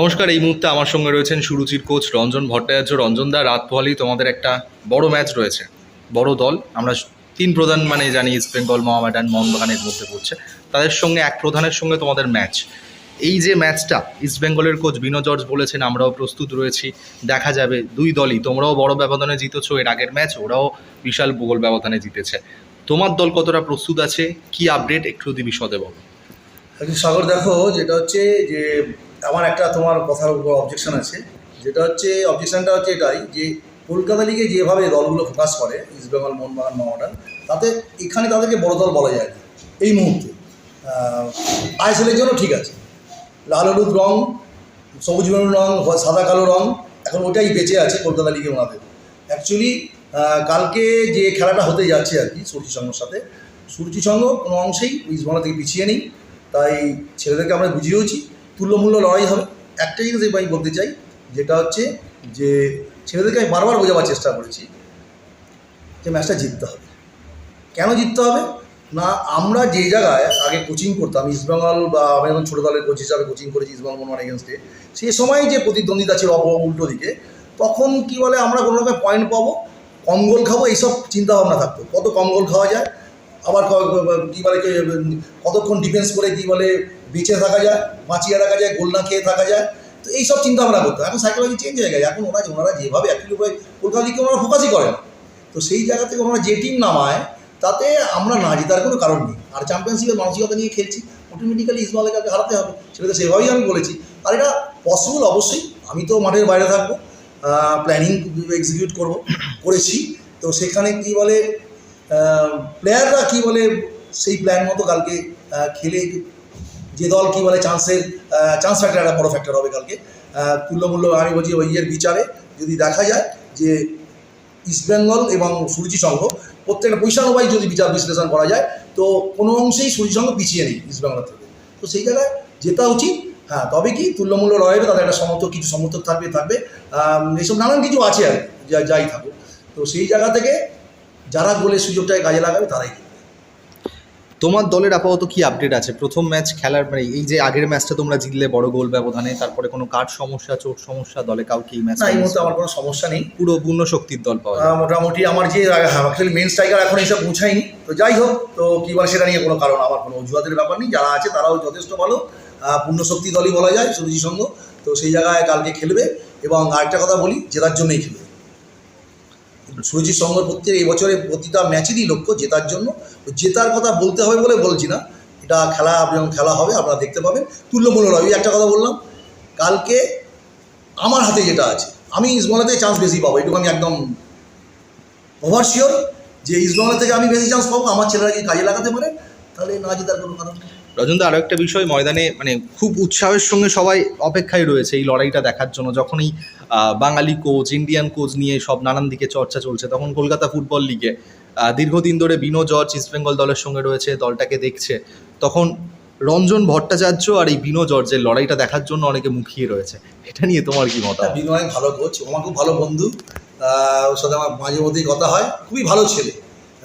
নমস্কার, এই মুহূর্তে আমার সঙ্গে রয়েছেন সুরুচির কোচ রঞ্জন ভট্টাচার্য। রঞ্জন দা, রাত পোহালি, তোমাদের একটা বড় ম্যাচ রয়েছে, বড় দল। আমরা তিন প্রধান মানে জানি ইস্ট বেঙ্গল মোহামেডান মোহনবাগানের মধ্যে পড়ছে। তাদের সঙ্গে, এক প্রধানের সঙ্গে তোমাদের ম্যাচ এই যে ম্যাচটা ইস্ট বেঙ্গলের কোচ বিনো জর্জ বলেছেন, আমরাও প্রস্তুত রয়েছি, দেখা যাবে দুই দলই। তোমরাও বড় ব্যবধানে জিতেছো, এর আগের ম্যাচ ওরাও বিশাল গোল ব্যবধানে জিতেছে। তোমার দল কতটা প্রস্তুত আছে? কি আপডেট একটু যদি বিশদে বলো। সাগর, দেখো, যেটা হচ্ছে যে আমার একটা তোমার কথার উপর অবজেকশন আছে। যেটা হচ্ছে অবজেকশনটা হচ্ছে এটাই যে, কলকাতা লিগে যেভাবে দলগুলো ফোকাস করে ইস্টবেঙ্গল মোহনবাগান মোহামেডান তাতে এখানে তাদেরকে বড় দল বলা যায় এই মুহূর্তে। আইএসএলের জন্য ঠিক আছে। লাল হলুদ রং, সবুজ রং সাদা কালো রং, এখন ওটাই বেঁচে আছে কলকাতা লিগে ওনাদের অ্যাকচুয়ালি কালকে যে খেলাটা হতে যাচ্ছে আর কি সূর্যি সঙ্গের সাথে সূর্যি সঙ্গ কোনো অংশেই ইস্টবেঙ্গল থেকে পিছিয়ে নেই। তাই ছেলেদেরকে আমরা বুঝিয়েওছি। তুল্যমূল্য লড়াই হবে একটা জিনিস আমি বলতে চাই, যেটা হচ্ছে যে ছেলেদেরকে আমি বারবার বোঝাবার চেষ্টা করেছি যে ম্যাচটা জিততে হবে। কেন জিততে হবে? না, আমরা যে জায়গায় আগে কোচিং করতাম ইস্টবেঙ্গল বা আমি এখন ছোটো দলের কোচ হিসাবে কোচিং করেছি ইস্টবেঙ্গল মোহন এগেনস্টে সেই সময় যে প্রতিদ্বন্দ্বিতা ছিল অপ উল্টো দিকে, তখন কি বলে, আমরা কোনো রকম পয়েন্ট পাবো, কম গোল খাব, এইসব চিন্তাভাবনা থাকতো। কত কম গোল খাওয়া যায়, আবার কী বলে কতক্ষণ ডিফেন্স করে কী বলে বেঁচে থাকা যায় বাঁচিয়ে রাখা যায় গোল না খেয়ে থাকা যায়, তো এইসব চিন্তা ভাবনা করতো এখন সাইকোলজি চেঞ্জ হয়ে গেছে। এখন ওরা ওনারা যেভাবে অ্যাকচুয়ালি কলকাতা লিগে ওনারা ফোকাসই করে না। তো সেই জায়গা থেকে ওনারা যে টিম নামায়, তাতে আমরা না জেতার কোনো কারণ নেই। আর চ্যাম্পিয়নশিপের মানসিকতা নিয়ে খেলছি অটোমেটিক্যালি ইসমালকে কাউকে হারাতে হবে, সেটা তো সেভাবেই আমি বলেছি। আর এটা পসিবল অবশ্যই। আমি তো মাঠের বাইরে থাকব প্ল্যানিং এক্সিকিউট করব, করেছি। তো সেখানে কি বলে প্লেয়াররা কি বলে, সেই প্ল্যান মতো কালকে খেলে যে দল কি বলে চান্সের চান্স ফ্যাক্টর একটা বড় ফ্যাক্টর হবে কালকে। তুল্যমূল্য আমি বলছি ওই ইয়ের বিচারে যদি দেখা যায় যে ইস্টবেঙ্গল এবং সূর্যি সংঘ, প্রত্যেকটা পয়সানুবাই যদি বিচার বিশ্লেষণ করা যায়, তো কোনো অংশেই সূর্যি সংঘ পিছিয়ে নেই ইস্টবেঙ্গল থেকে। তো সেই জায়গায় জেতা উচিত। হ্যাঁ তবে কি তুল্যমূল্য রয়েবে তাদের একটা সমর্থক, কিছু সমর্থক থাকবে থাকবে। এইসব নানান কিছু আছে আর যাই থাকুক। তো সেই জায়গা থেকে যারা গোলের সুযোগটাকে কাজে লাগাবে, তারাই। তোমার দলের আপাতত কি আপডেট আছে? প্রথম ম্যাচ খেলার মানে এই যে আগের ম্যাচটা তোমরা জিতলে বড় গোল ব্যবধানে তারপরে কোনো কার্ড সমস্যা চোট সমস্যা দলে কাউকে এই ম্যাচ এই মুহূর্তে আমার কোনো সমস্যা নেই। পুরো পূর্ণ শক্তির দল পাওয়া যায়। মোটামুটি আমার যে অ্যাকচুয়ালি মেন স্ট্রাইকার এখন এইসব পৌঁছায়নি তো যাই হোক তো কী বলে সেটা নিয়ে কোনো কারণ আমার কোনো অজুহাতের ব্যাপার নেই। যারা আছে তারাও যথেষ্ট ভালো। পূর্ণ শক্তি দলই বলা যায় সুরজি সঙ্গ তো সেই জায়গায় কালকে খেলবে। এবং আরেকটা কথা বলি জেতার জন্যই খেলবে। সুরজিৎ সঙ্গ প্রত্যেক এই বছরে প্রতিটা ম্যাচেরই লক্ষ্য জেতার জন্য। জেতার কথা বলতে হবে বলে বলছি না। এটা খেলা যখন খেলা হবে আপনারা দেখতে পাবেন। তুল্যমূল্য নয় ওই একটা কথা বললাম। কালকে আমার হাতে যেটা আছে আমি ইসমালাতে চান্স বেশি পাবো এটুকু আমি একদম ওভার শিওর যে ইসমালা থেকে আমি বেশি চান্স পাবো আমার ছেলেরা যদি কাজে লাগাতে পারে? তাহলে না জেতার কোনো কারণ নেই। আরও একটা বিষয় ময়দানে মানে খুব উৎসাহের সঙ্গে সবাই অপেক্ষায় রয়েছে এই লড়াইটা দেখার জন্য। যখনই আহ, বাঙালি কোচ ইন্ডিয়ান কোচ নিয়ে সব নানান দিকে চর্চা চলছে। তখন কলকাতা ফুটবল লিগে দীর্ঘদিন ধরে বিনো জর্জ ইস্টবেঙ্গল দলের সঙ্গে রয়েছে, দলটাকে দেখছে। তখন রঞ্জন ভট্টাচার্য আর এই বিনো জর্জের লড়াইটা দেখার জন্য অনেকে মুখিয়ে রয়েছে। এটা নিয়ে তোমার কি মত বিনু অনেক ভালো কোচ আমার খুব ভালো বন্ধু। ওর সাথে আমার মাঝে মধ্যেই কথা হয়। খুবই ভালো ছেলে।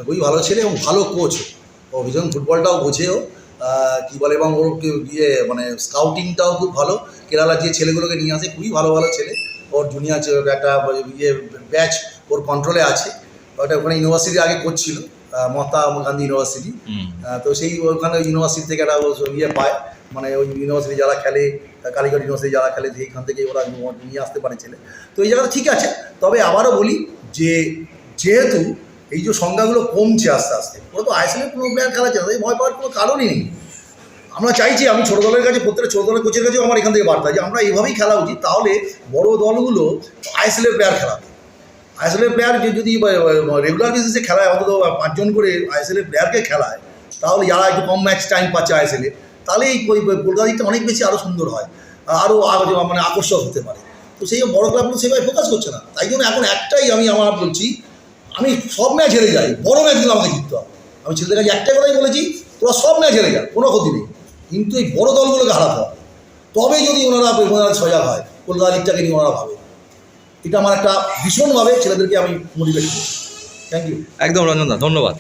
খুবই ভালো ছেলে এবং ভালো কোচ ও ভীষণ ফুটবলটাও বোঝেও কি বলে, এবং ওর ইয়ে মানে স্কাউটিংটাও খুব ভালো। কেরালার যে ছেলেগুলোকে নিয়ে আসে, খুবই ভালো ভালো ছেলে। ওর জুনিয়র একটা ইয়ে ব্যাচ ওর কন্ট্রোলে আছে। ওটা ওখানে ইউনিভার্সিটি আগে কোচ ছিল মহাত্মা গান্ধী ইউনিভার্সিটি তো সেই ওখানে ইউনিভার্সিটি থেকে একটা ইয়ে পায়। মানে ওই ইউনিভার্সিটি যারা খেলে কালীগড় ইউনিভার্সিটি যারা খেলে সেইখান থেকে ওরা নিয়ে আসতে পারে ছেলে। তো এই জায়গাটা ঠিক আছে তবে আবারও বলি যে যেহেতু এই যে সংখ্যাগুলো কমছে আস্তে আস্তে ওরা তো আইসিএলের কোনো প্লেয়ার খেলাচ্ছে না ভয় পাওয়ার কোনো কারণই নেই। আমরা চাইছি আমি ছোটো দলের কাছে, প্রত্যেকটা ছোটো দলের কোচের কাছেও আমার এখান থেকে বার্তা যে আমরা এইভাবেই খেলা উচিত, তাহলে বড় দলগুলো আইএসএলের প্লেয়ার খেলাবে। আইএসএলের প্লেয়ার যদি রেগুলার বেসিসে খেলায়, অন্তত পাঁচজন করে আইএসএলের প্লেয়ারকে খেলায়, তাহলে যারা একটু কম ম্যাচ টাইম পাচ্ছে আইএসএলে, তাহলে এই কলকাতা দিকটা অনেক বেশি আরও সুন্দর হয় আরও মানে আকর্ষক হতে পারে। তো সেই বড় ক্লাবগুলো সেভাবে ফোকাস করছে না। তাই জন্য এখন একটাই আমি আমার বলছি, আমি সব ম্যাচ হেরে যাই, বড় ম্যাচগুলো আমাকে জিততে হবে। আমি ছেলেদের কাছে একটাই কথাই বলেছি, তোরা সব ম্যাচ হেরে যা, কোনো ক্ষতি নেই। কিন্তু এই বড় দলগুলোকে হারাতে হবে। তবে যদি ওনারা ওনারা সজাগ হয়, কলকাতা লিগটাকে নিয়ে ওনারা ভাবে। এটা আমার একটা ভীষণভাবে ছেলেদেরকে আমি মোটিভেট করি। থ্যাংক ইউ একদম রঞ্জন দা, ধন্যবাদ।